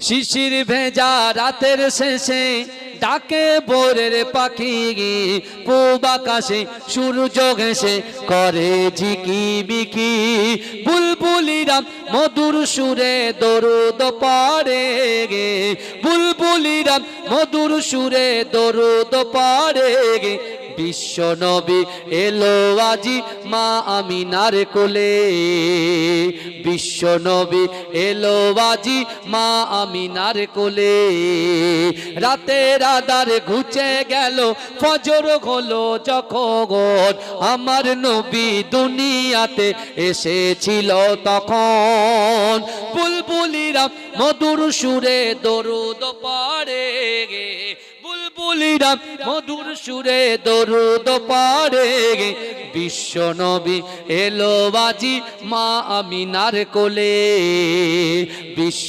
শিশির ভেজা রাতের শেষে ডাকে বোরের পাখি পূব আকাশে সূর্য ঘেসে করে ঝিকি বিকি। বুলবুলিরা মধুর সুরে দরুদ পারে গে। বুলবুলিরা মধুর সুরে দরুদ পারে গে। বিশ্ব নবী এলো আজি মা আমিনার কোলে। বিশ্ব নবী এলো আজি মা আমিনার কোলে। রাতের আদার ঘুচে গেল, ফজর হলো যখন। আমার নবী দুনিয়াতে এসেছিল তখন। বুলবুলিরা মধুর সুরে দরুদ পারে গে। বুলবুলিরা মধুর সুরে দরুদ পারে বিশ্ব নবী এলো বাজি মা আমিনার কোলে। বিশ্ব